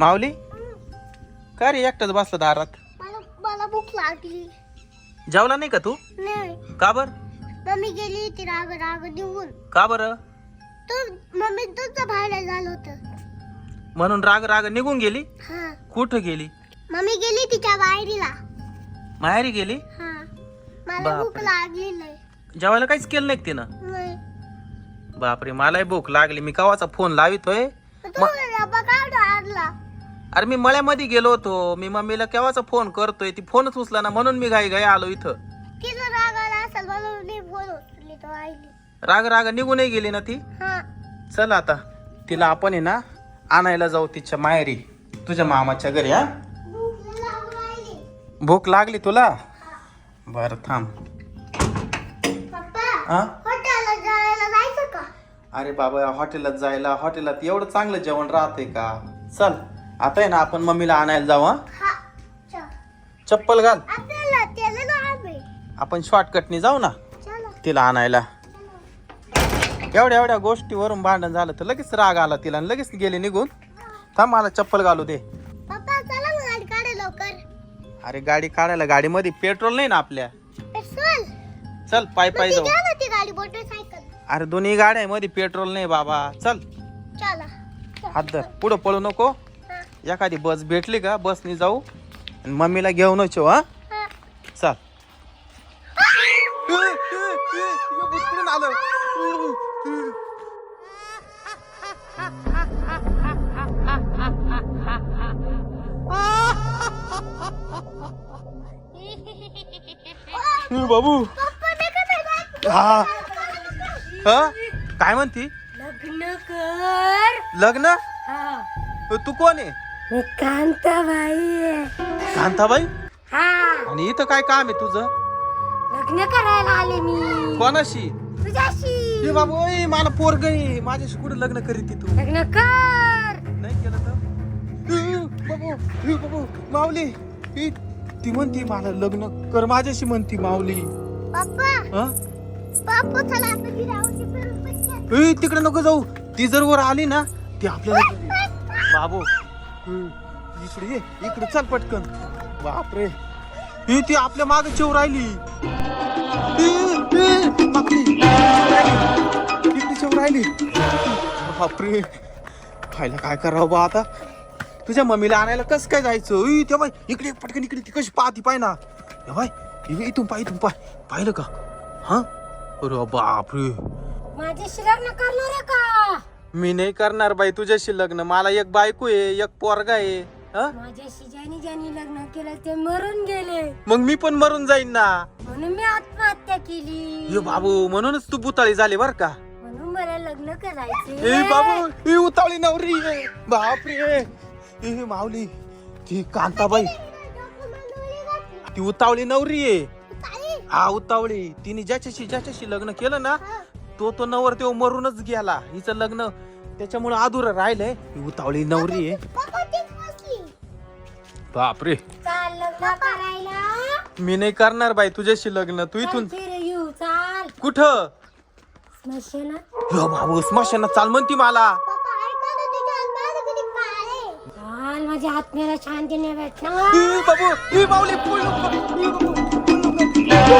माऊली? काय रे एकटाच बसला दारात? मला मला भूक लागली. जेवला नाही का तू? नाही. का बर? मम्मी गेली ती राग राग निघून का बर? तर मम्मी तुझं बाहेर झालं होतं. म्हणून राग राग निघून गेली? हा. कुठं गेली? मम्मी गेली तिच्या बाहेरीला. माहेरी गेली? हा. मला बापरे. भूक लागली नाही. जेवायला काहीच केलं नाही का तिनं? नाही. बापरे मलाही भूक लागली. मी कवाचा फोन लावितोय. तू अरे मी मळ्यामध्ये गेलो होतो. मी मम्मीला केव्हाचा फोन करतोय? ती फोनच उचला ना म्हणून मी घाई घाई आलो इथं. तिला राग आला असेल म्हणून मी फोन उचलली तो आईली राग राग निघूनही गेली ना ती? हा. चल आता. तिला आपण आहे ना आणायला जाऊ तिच्या माहेरी. तुझ्या मामाच्या घरी हा? भूक लागू राहिली भूक लागली तुला? बर थांब. पप्पा हा? हॉटेलला जायला जायचं का? अरे बाबा हॉटेलात जायला. हॉटेलात एवढं चांगलं जेवण राहते का? चल. आता आहे ना आपण मम्मीला आणायला जाऊ हा? चप्पल घाल. आपण शॉर्टकटने जाऊ ना? चला. तिला आणायला. एवढ्या एवढ्या गोष्टीवरून भांडण झालं तर लगेच राग आला तिला आणि लगेच गेली निघून. थांब मला चप्पल घालू दे. अरे गाडी काढायला गाडीमध्ये पेट्रोल नाही ना आपल्या? चल पाय पाय जाऊ. अरे दोन्ही गाड्या मध्ये पेट्रोल नाही बाबा. चल. हात धर. पुढं पळू नको. एखादी बस भेटली का? बसनी जाऊ आणि मम्मीला घेऊनच येऊ हा. चल. बाबू. हा. हा? काय म्हणती? लग्न कर. लग्न? हा. तू कोण आहे? मी कांताबाई कांताबाई? हा. आणि इथं काय काम आहे तुझं? लग्न करायला आले मी. कोणाशी? तुझ्याशी. ए बाबू ओय, मला पोरग आहे. माझ्याशी कुठे लग्न करीत तू? लग्न कर. नाही केलं तर? ए, बाबू ए, बाबू माऊली. ए, ती म्हणती मला लग्न कर. माझ्याशी म्हणती माऊली. पप्पा हा? पप्पा चला आपण गिरावची फिरून पटकन. ए तिकडे नको जाऊ. ती जर वर आली ना ती आपल्याला बाबू ए, इकडे ये इकडे चल पटकन. बापरे. ही ती आपल्या माग चिव राहिली. इकडे चिव राहिली. बापरे. खायला काय करावं बा आता. तुझ्या मम्मीला आणायला कस काय जायचं? ते बाय इकडे पटकन इकडे ती कशी पाहती पाय ना. तेव्हा इथून पाय इथून पाय. पाहिलं का? हा? अरे बापरे. माझ्याशी लग्न करणार का? मी नाही करणार बाई तुझ्याशी लग्न. मला एक बायको आहे एक पोरगा आहे हं? माझ्याशी ज्यानी ज्यानी लग्न केलं ते मरून गेले. मग मी पण मरून जाईन ना. म्हणून मी आत्महत्या केली. ये बाबू म्हणूनच तू बुताळी झाली बर का? म्हणून मला लग्न करायचे. ए बाबू ए उतावळी नवरी आहे. बापरे. ए माऊली ती कांताबाई. ती उतावळी नवरी आहे. हा उतावळी. तिने ज्याच्याशी ज्याच्याशी लग्न केलं ना तो तो नवर तेव्हा मरूनच गेला. हिचं लग्न त्याच्यामुळे अधुरं राहिलंय. ही उतावळी नवरी आहे. बापरे. चाल लग्न करायला. मी नाही करणार बाई तुझ्याशी लग्न. तू इथून चल फिर येऊ चाल. कुठं? स्मशानात. यो बाबू स्मशानात चाल म्हणती मला. चाल माझ्या आत्म्याला भेटणार बाबू पूल नको. बाबू, पूल नको.